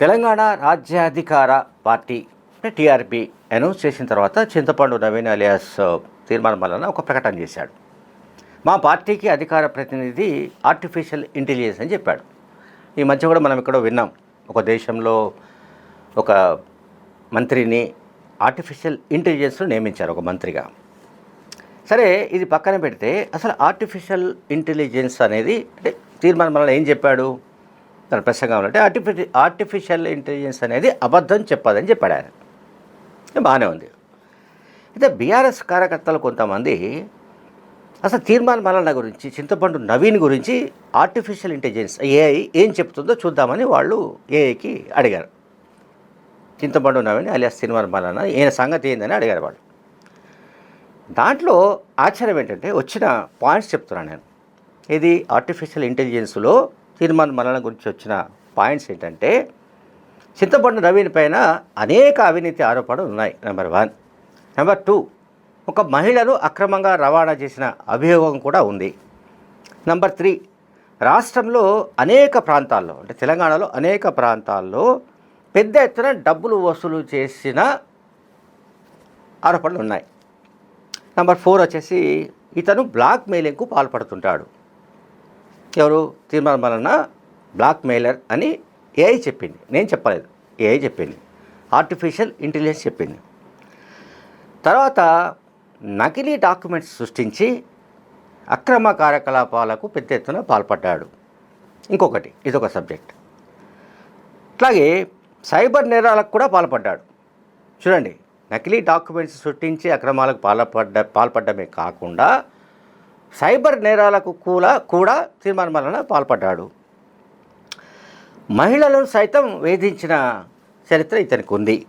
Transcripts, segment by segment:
తెలంగాణ రాజ్యాధికార పార్టీ అంటే TRP announce చేసిన తర్వాత చింతపండు నవీన్ అలియాస్ తీర్మానం వలన ఒక ప్రకటన చేశాడు. మా పార్టీకి అధికార ప్రతినిధి ఆర్టిఫిషియల్ ఇంటెలిజెన్స్ అని చెప్పాడు. ఈ మధ్య కూడా మనం ఇక్కడ విన్నాం. ఒక దేశంలో ఒక మంత్రిని ఆర్టిఫిషియల్ ఇంటెలిజెన్స్ను నియమించారు ఒక మంత్రిగా. సరే ఇది పక్కన పెడితే అసలు ఆర్టిఫిషియల్ ఇంటెలిజెన్స్ అనేది అంటే తీర్మానం వలన ఏం చెప్పాడు? దాని ప్రసంగం అంటే ఆర్టిఫిషి ఆర్టిఫిషియల్ ఇంటెలిజెన్స్ అనేది అబద్ధం చెప్పదని చెప్పాడు ఆయన. బాగానే ఉంది. అయితే బీఆర్ఎస్ కార్యకర్తలు కొంతమంది అసలు తీర్మాన మలన గురించి చింతపండు నవీన్ గురించి ఆర్టిఫిషియల్ ఇంటెలిజెన్స్ ఏఐ ఏం చెప్తుందో చూద్దామని వాళ్ళు ఏఐకి అడిగారు. చింతపండు నవీన్ అలియాస్ తీర్మాన మలన ఈయన సంగతి ఏందని అడిగారు వాళ్ళు. దాంట్లో ఆశ్చర్యం ఏంటంటే వచ్చిన పాయింట్స్ చెప్తున్నాను నేను. ఇది ఆర్టిఫిషియల్ ఇంటెలిజెన్స్లో తీర్మాన మరణం గురించి వచ్చిన పాయింట్స్ ఏంటంటే చింతపండు నవీన్ పైన అనేక అవినీతి ఆరోపణలు ఉన్నాయి నెంబర్ వన్. నెంబర్ టూ ఒక మహిళను అక్రమంగా రవాణా చేసిన అభియోగం కూడా ఉంది. నెంబర్ త్రీ రాష్ట్రంలో అనేక ప్రాంతాల్లో అంటే తెలంగాణలో అనేక ప్రాంతాల్లో పెద్ద ఎత్తున డబ్బులు వసూలు చేసిన ఆరోపణలు ఉన్నాయి. నెంబర్ ఫోర్ వచ్చేసి ఇతను బ్లాక్ మెయిలింగ్కు పాల్పడుతుంటాడు. ఎవరు తీర్మానం వలన బ్లాక్ మెయిలర్ అని ఏఐ చెప్పింది. నేను చెప్పలేదు. ఏఐ చెప్పింది. ఆర్టిఫిషియల్ ఇంటెలిజెన్స్ చెప్పింది. తర్వాత నకిలీ డాక్యుమెంట్స్ సృష్టించి అక్రమ కార్యకలాపాలకు పెద్ద ఎత్తున పాల్పడ్డాడు. ఇంకొకటి ఇదొక సబ్జెక్ట్. అట్లాగే సైబర్ నేరాలకు కూడా పాల్పడ్డాడు. చూడండి నకిలీ డాక్యుమెంట్స్ సృష్టించి అక్రమాలకు పాల్పడ్డ పాల్పడ్డమే కాకుండా సైబర్ నేరాలకు కూడా కూడా తీర్మానం వలన పాల్పడ్డాడు. మహిళలను సైతం వేధించిన చరిత్ర ఇతనికి ఉంది.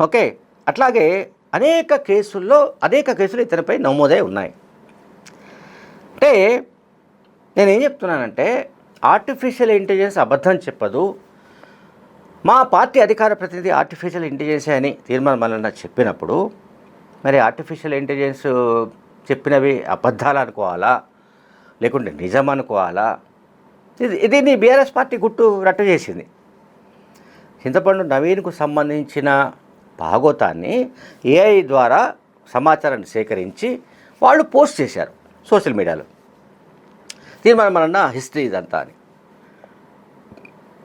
ఓకే అట్లాగే అనేక కేసుల్లో అనేక కేసులు ఇతనిపై నమోదై ఉన్నాయి. అంటే నేనేం చెప్తున్నానంటే ఆర్టిఫిషియల్ ఇంటెలిజెన్స్ అబద్ధం చెప్పదు. మా పార్టీ అధికార ప్రతినిధి ఆర్టిఫిషియల్ ఇంటెలిజెన్స్ అని తీర్మానం వలన చెప్పినప్పుడు మరి ఆర్టిఫిషియల్ ఇంటెలిజెన్స్ చెప్పినవి అబద్ధాలు అనుకోవాలా? లేకుంటే నిజం అనుకోవాలా ఇది ఇది నీ బీఆర్ఎస్ పార్టీ గుట్టు రట్టు చేసింది. చింతపండు నవీన్కు సంబంధించిన భాగోతాన్ని ఏఐ ద్వారా సమాచారాన్ని సేకరించి వాళ్ళు పోస్ట్ చేశారు సోషల్ మీడియాలో. దీని మనం వలన హిస్టరీ ఇదంతా అని.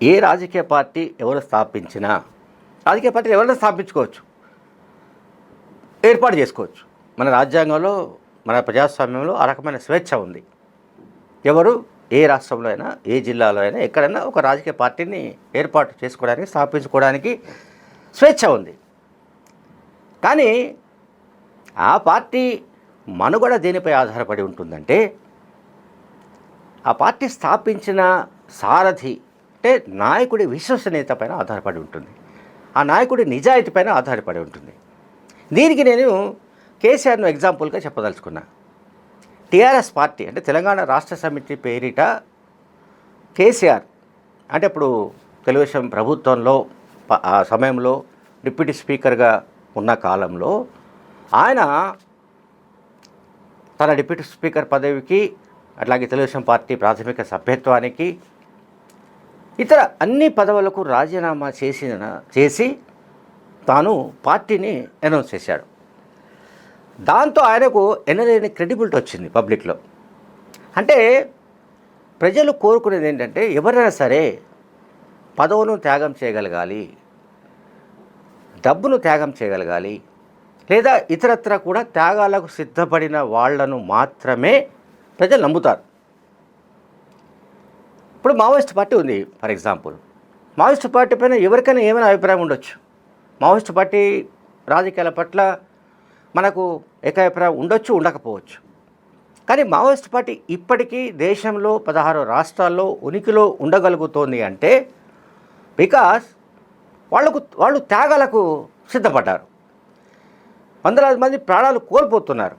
ఏ రాజకీయ పార్టీ ఎవరు స్థాపించినా రాజకీయ పార్టీ ఎవరైనా స్థాపించుకోవచ్చు ఏర్పాటు చేసుకోవచ్చు. మన రాజ్యాంగంలో మన ప్రజాస్వామ్యంలో ఆ రకమైన స్వేచ్ఛ ఉంది. ఎవరు ఏ రాష్ట్రంలో అయినా ఏ జిల్లాలో అయినా ఎక్కడైనా ఒక రాజకీయ పార్టీని ఏర్పాటు చేసుకోవడానికి స్థాపించుకోవడానికి స్వేచ్ఛ ఉంది. కానీ ఆ పార్టీ మనుగడ దేనిపై ఆధారపడి ఉంటుందంటే ఆ పార్టీ స్థాపించిన సారథి అంటే నాయకుడి విశ్వసనీయత పైన ఆధారపడి ఉంటుంది. ఆ నాయకుడి నిజాయితీ పైన ఆధారపడి ఉంటుంది. దీనికి నేను కేసీఆర్ను ఎగ్జాంపుల్గా చెప్పదలుచుకున్నా. టీఆర్ఎస్ పార్టీ అంటే తెలంగాణ రాష్ట్ర సమితి పేరిట కేసీఆర్ అంటే ఇప్పుడు తెలుగుదేశం ప్రభుత్వంలో ఆ సమయంలో డిప్యూటీ స్పీకర్గా ఉన్న కాలంలో ఆయన తన డిప్యూటీ స్పీకర్ పదవికి అట్లాగే తెలుగుదేశం పార్టీ ప్రాథమిక సభ్యత్వానికి ఇతర అన్ని పదవులకు రాజీనామా చేసిన చేసి తాను పార్టీని అనౌన్స్ చేశాడు. దాంతో ఆయనకు ఎనలేని క్రెడిబిలిటీ వచ్చింది పబ్లిక్లో. అంటే ప్రజలు కోరుకునేది ఏంటంటే ఎవరైనా సరే పదవును త్యాగం చేయగలగాలి డబ్బును త్యాగం చేయగలగాలి లేదా ఇతరత్ర కూడా త్యాగాలకు సిద్ధపడిన వాళ్ళను మాత్రమే ప్రజలు నమ్ముతారు. ఇప్పుడు మావోయిస్ట్ పార్టీ ఉంది ఫర్ ఎగ్జాంపుల్. మావోయిస్ట్ పార్టీ పైన ఎవరికైనా ఏమైనా అభిప్రాయం ఉండొచ్చు. మావోయిస్ట్ పార్టీ రాజకీయాల పట్ల మనకు ఏకాభిప్రాయం ఉండొచ్చు ఉండకపోవచ్చు. కానీ మావోయిస్ట్ పార్టీ ఇప్పటికీ దేశంలో పదహారు రాష్ట్రాల్లో ఉనికిలో ఉండగలుగుతోంది అంటే బికాస్ వాళ్ళకు వాళ్ళు త్యాగాలకు సిద్ధపడ్డారు. వందలాది మంది ప్రాణాలు కోల్పోతున్నారు.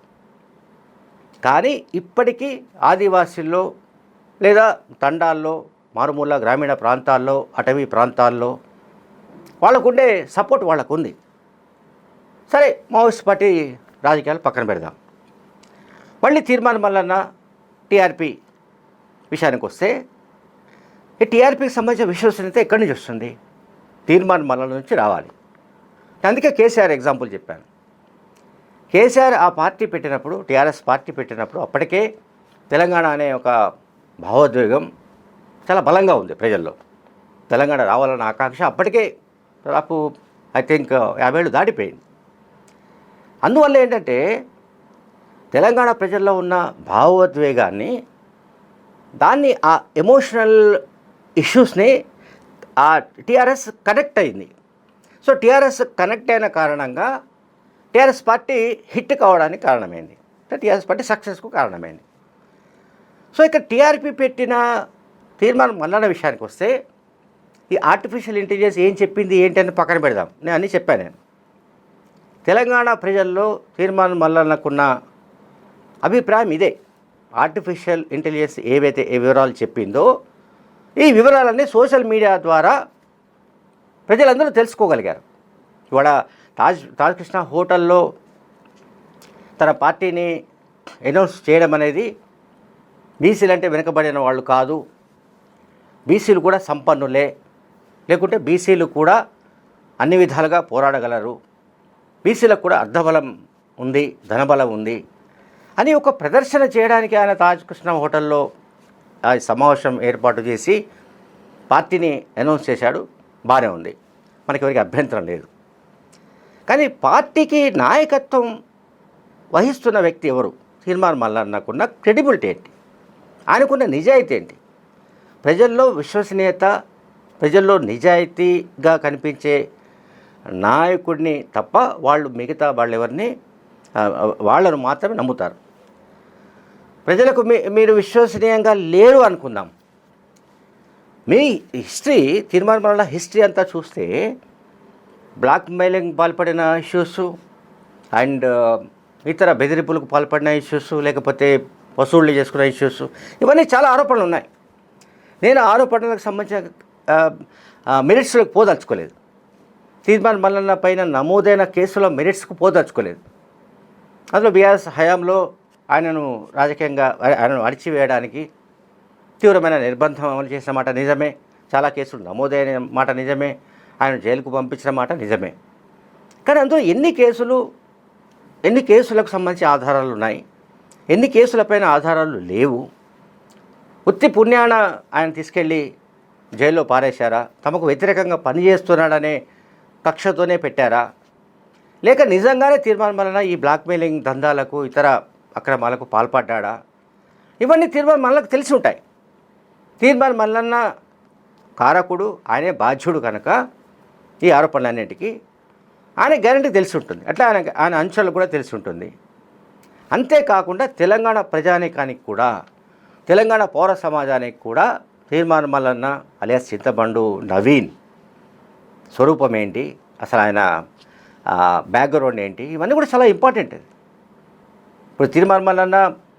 కానీ ఇప్పటికీ ఆదివాసీల్లో లేదా తండాల్లో మారుమూల గ్రామీణ ప్రాంతాల్లో అటవీ ప్రాంతాల్లో వాళ్ళకుండే సపోర్ట్ వాళ్ళకు ఉంది సరే మావోయిస్ట్ పార్టీ రాజకీయాలు పక్కన పెడదాం. మళ్ళీ తీర్మానం వలన టీఆర్పీ విషయానికి వస్తే ఈ టీఆర్పీకి సంబంధించిన విశ్వసనీయత ఎక్కడి నుంచి వస్తుంది? తీర్మానం మల్లల నుంచి రావాలి. అందుకే కేసీఆర్ ఎగ్జాంపుల్ చెప్పాను. కేసీఆర్ ఆ పార్టీ పెట్టినప్పుడు టీఆర్ఎస్ పార్టీ పెట్టినప్పుడు అప్పటికే తెలంగాణ అనే ఒక భావోద్వేగం చాలా బలంగా ఉంది ప్రజల్లో. తెలంగాణ రావాలన్న ఆకాంక్ష అప్పటికే దాదాపు ఐ థింక్ యాభై ఏళ్ళు దాటిపోయింది. అందువల్ల ఏంటంటే తెలంగాణ ప్రజల్లో ఉన్న భావోద్వేగాన్ని దాన్ని ఆ ఎమోషనల్ ఇష్యూస్ని ఆ టీఆర్ఎస్ కనెక్ట్ అయింది. సో టీఆర్ఎస్ కనెక్ట్ అయిన కారణంగా టీఆర్ఎస్ పార్టీ హిట్ కావడానికి కారణమైంది. టీఆర్ఎస్ పార్టీ సక్సెస్కు కారణమైంది. సో ఇక్కడ టీఆర్పీ పెట్టిన తీర్మానం మల్లన్న విషయానికి వస్తే ఈ ఆర్టిఫిషియల్ ఇంటెలిజెన్స్ ఏం చెప్పింది ఏంటి అని పక్కన పెడదాం. నేను అన్నీ చెప్పాను నేను. తెలంగాణ ప్రజల్లో తీర్మానం మల్లన్నకున్న అభిప్రాయం ఇదే. ఆర్టిఫిషియల్ ఇంటెలిజెన్స్ ఏవైతే ఏ వివరాలు చెప్పిందో ఈ వివరాలన్నీ సోషల్ మీడియా ద్వారా ప్రజలందరూ తెలుసుకోగలిగారు. ఇవాళ తాజ్ తాజ్ హోటల్లో తన పార్టీని అనౌన్స్ చేయడం అనేది బీసీలు అంటే వెనుకబడిన వాళ్ళు కాదు. బీసీలు కూడా సంపన్నులే. లేకుంటే బీసీలు కూడా అన్ని విధాలుగా పోరాడగలరు. బీసీలకు కూడా అర్ధబలం ఉంది ధనబలం ఉంది. అని ఒక ప్రదర్శన చేయడానికి ఆయన తాజ్ కృష్ణ హోటల్లో ఆ సమావేశం ఏర్పాటు చేసి పార్టీని అనౌన్స్ చేశాడు బాగానే ఉంది. మనకి ఎవరికి అభ్యంతరం లేదు. కానీ పార్టీకి నాయకత్వం వహిస్తున్న వ్యక్తి ఎవరు? తీర్మాన్ మల్లన్నకున్న క్రెడిబిలిటీ ఏంటి? ఆయనకున్న నిజాయితీ ఏంటి? ప్రజల్లో విశ్వసనీయత ప్రజల్లో నిజాయితీగా కనిపించే నాయకుడిని తప్ప వాళ్ళు మిగతా వాళ్ళు ఎవరిని వాళ్ళను మాత్రమే నమ్ముతారు. ప్రజలకు మీ మీరు విశ్వసనీయంగా లేరు అనుకుందాం. మీ హిస్టరీ తీర్మానం హిస్టరీ అంతా చూస్తే బ్లాక్ మెయిలింగ్ పాల్పడిన ఇష్యూస్ అండ్ ఇతర బెదిరింపులకు పాల్పడిన ఇష్యూస్ లేకపోతే వసూళ్ళు చేసుకున్న ఇష్యూస్ ఇవన్నీ చాలా ఆరోపణలు ఉన్నాయి నేను ఆరోపణలకు సంబంధించిన మెరిట్స్లోకి పోదలుచుకోలేదు. తీర్మాన్ మల్లన్న పైన నమోదైన కేసుల మెరిట్స్కు పోదలుచుకోలేదు. అందులో బీఆర్ఎస్ హయాంలో ఆయనను రాజకీయంగా ఆయనను అడిచివేయడానికి తీవ్రమైన నిర్బంధం అమలు చేసిన మాట నిజమే. చాలా కేసులు నమోదైన మాట నిజమే. ఆయన జైలుకు పంపించిన మాట నిజమే. కానీ అందులో ఎన్ని కేసులు ఎన్ని కేసులకు సంబంధించి ఆధారాలు ఉన్నాయి? ఎన్ని కేసులపైన ఆధారాలు లేవు? ఉత్తి పుణ్యాన ఆయన తీసుకెళ్ళి జైల్లో పారేశారా? తమకు వ్యతిరేకంగా పనిచేస్తున్నాడనే కక్షతోనే పెట్టారా? లేక నిజంగానే తీర్మానం వలన ఈ బ్లాక్మెయిలింగ్ దందాలకు ఇతర అక్రమాలకు పాల్పడ్డా ఇవన్నీ తీర్మాన్ మల్లకు తెలిసి ఉంటాయి. తీర్మాన్ మల్లన్న కారకుడు ఆయనే బాధ్యుడు కనుక ఈ ఆరోపణలన్నింటికి ఆయన గ్యారంటీ తెలిసి ఉంటుంది. అట్లా ఆయన ఆయన అంశాలు కూడా తెలిసి ఉంటుంది. అంతేకాకుండా తెలంగాణ ప్రజానీకానికి కూడా తెలంగాణ పౌర సమాజానికి కూడా తీర్మానం మల్లన్న అలియాస్ చింతబండు నవీన్ స్వరూపం ఏంటి అసలు ఆయన బ్యాక్గ్రౌండ్ ఏంటి? ఇవన్నీ కూడా చాలా ఇంపార్టెంట్ ఇప్పుడు తీర్మానం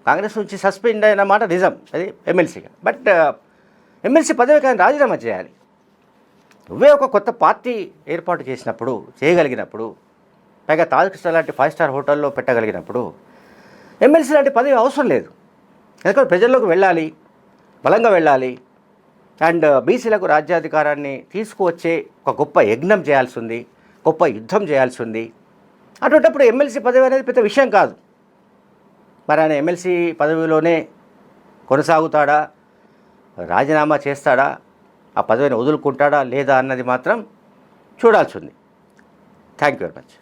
కాంగ్రెస్ నుంచి సస్పెండ్ అయిన మాట నిజం. అది ఎమ్మెల్సీగా బట్ ఎమ్మెల్సీ పదవికి ఆయన రాజీనామా చేయాలి. నువ్వే ఒక కొత్త పార్టీ ఏర్పాటు చేసినప్పుడు చేయగలిగినప్పుడు పైగా తాజకృష్ణ లాంటి ఫైవ్ స్టార్ హోటల్లో పెట్టగలిగినప్పుడు ఎమ్మెల్సీ లాంటి పదవి అవసరం లేదు. ఎందుకంటే ప్రజల్లోకి వెళ్ళాలి బలంగా వెళ్ళాలి అండ్ బీసీలకు రాజ్యాధికారాన్ని తీసుకువచ్చే ఒక గొప్ప యజ్ఞం చేయాల్సి ఉంది గొప్ప యుద్ధం చేయాల్సి ఉంది అటువంటిప్పుడు ఎమ్మెల్సీ పదవి అనేది పెద్ద విషయం కాదు. మరి ఆయన ఎమ్మెల్సీ పదవిలోనే కొనసాగుతాడా? రాజీనామా చేస్తాడా? ఆ పదవిని వదులుకుంటాడా లేదా అన్నది మాత్రం చూడాల్సి ఉంది. Thank you very much